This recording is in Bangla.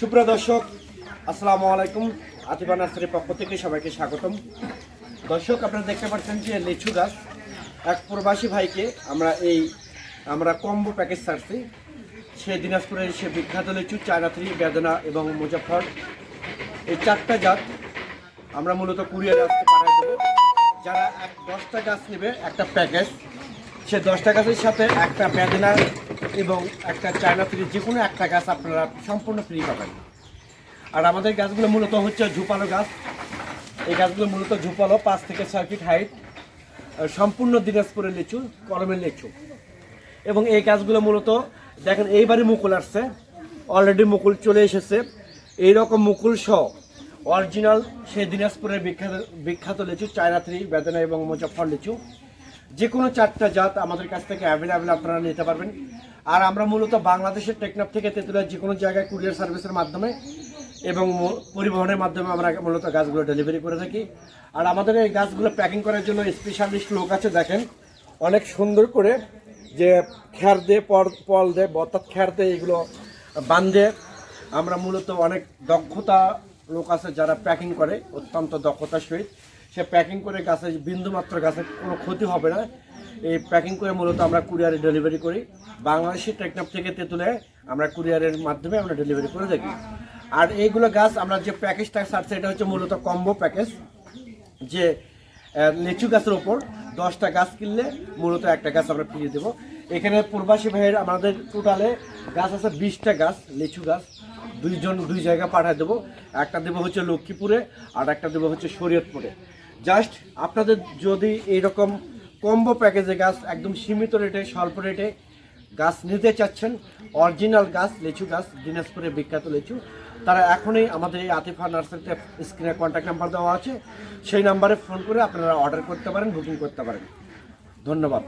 সুপ্রিয় দর্শক, আসসালামু আলাইকুম। আতিফা নার্সারির পক্ষ থেকে সবাইকে স্বাগতম। দর্শক, আপনারা দেখতে পাচ্ছেন যে লিচু গাছ, এক প্রবাসী ভাইকে আমরা এই, আমরা কম্বো প্যাকেজ ছাড়ছি। সে দিনাজপুরের সে বিখ্যাত লিচু চায়নাথ্রি বেদনা এবং মুজাফর এই চারটা জাত আমরা মূলত কুরিয়ারে আসতে পাঠাই দেবো যারা এক দশটা গাছ নেবে, একটা প্যাকেজ, সে দশটা গাছের সাথে একটা বেদনা এবং একটা চায়না ফ্রি যে কোনো একটা গাছ আপনারা সম্পূর্ণ ফ্রি পাবেন। আর আমাদের গাছগুলো মূলত হচ্ছে ঝুপালো গাছ। এই গাছগুলো মূলত ঝুপালো, পাঁচ থেকে ছয় ফিট হাইট সম্পূর্ণ দিনাজপুরের লিচু, কলমের লিচু। এবং এই গাছগুলো মূলত, দেখেন এইবারই মুকুল আসছে। অলরেডি মুকুল চলে এসেছে। এই রকম মুকুল সহ অরিজিনাল সেই দিনাজপুরের বিখ্যাত বিখ্যাত লিচু, চায়না থ্রি, বেদনা এবং মুজফর লিচু। যে কোনো চারটা জাত আমাদের কাছ থেকে অ্যাভেলেবেল আপনারা নিতে পারবেন। আর আমরা মূলত বাংলাদেশের টেকনাফ থেকে তেঁতুলিয়া যে কোনো জায়গায় কুরিয়ার সার্ভিসের মাধ্যমে এবং পরিবহনের মাধ্যমে আমরা মূলত গাছগুলো ডেলিভারি করে থাকি। আর আমাদের এই গাছগুলো প্যাকিং করার জন্য স্পেশালিস্ট লোক আছে, দেখেন। অনেক সুন্দর করে যে খ্যার দিয়ে পর, পল দেয় অর্থাৎ খ্যার দিয়ে এগুলো বান্ধে। আমরা মূলত অনেক দক্ষতা লোক আছে যারা প্যাকিং করে, অত্যন্ত দক্ষতার সহিত। সে প্যাকিং করে গাছে, বিন্দুমাত্র গাছের কোনো ক্ষতি হবে না। এই প্যাকিং করে মূলত আমরা কুরিয়ারে ডেলিভারি করি। বাংলাদেশের টেকনাফ থেকে তেঁতুলে আমরা কুরিয়ারের মাধ্যমে আমরা ডেলিভারি করে থাকি। আর এইগুলো গাছ, আমরা যে প্যাকেজটা ছাড়ছি, এটা হচ্ছে মূলত কম্বো প্যাকেজ যে লিচু গাছের ওপর দশটা গাছ কিনলে মূলত একটা গাছ আমরা ফিরিয়ে দেবো। এখানে প্রবাসী ভাইয়ের, আমাদের টোটালে গাছ আছে বিশটা গাছ, লিচু গাছ। দুইজন, দুই জায়গা পাঠিয়ে দেবো। একটা দেবো হচ্ছে লক্ষ্মীপুরে, আর একটা দেবো হচ্ছে শরীয়তপুরে। জাস্ট আপনাদের যদি এইরকম কম্বো প্যাকেজে গাছ একদম সীমিত রেটে স্বল্প রেটে গাছ নিতে চাচ্ছেন অরিজিনাল গাছ লিচু গাছ দিনাজপুরের বিখ্যাত লিচু, তারা এখনই আমাদের এই আতিফা নার্সারিতে স্ক্রিনে কন্ট্যাক্ট নাম্বার দেওয়া আছে। সেই নাম্বারে ফোন করে আপনারা অর্ডার করতে পারেন বুকিং করতে পারেন। ধন্যবাদ।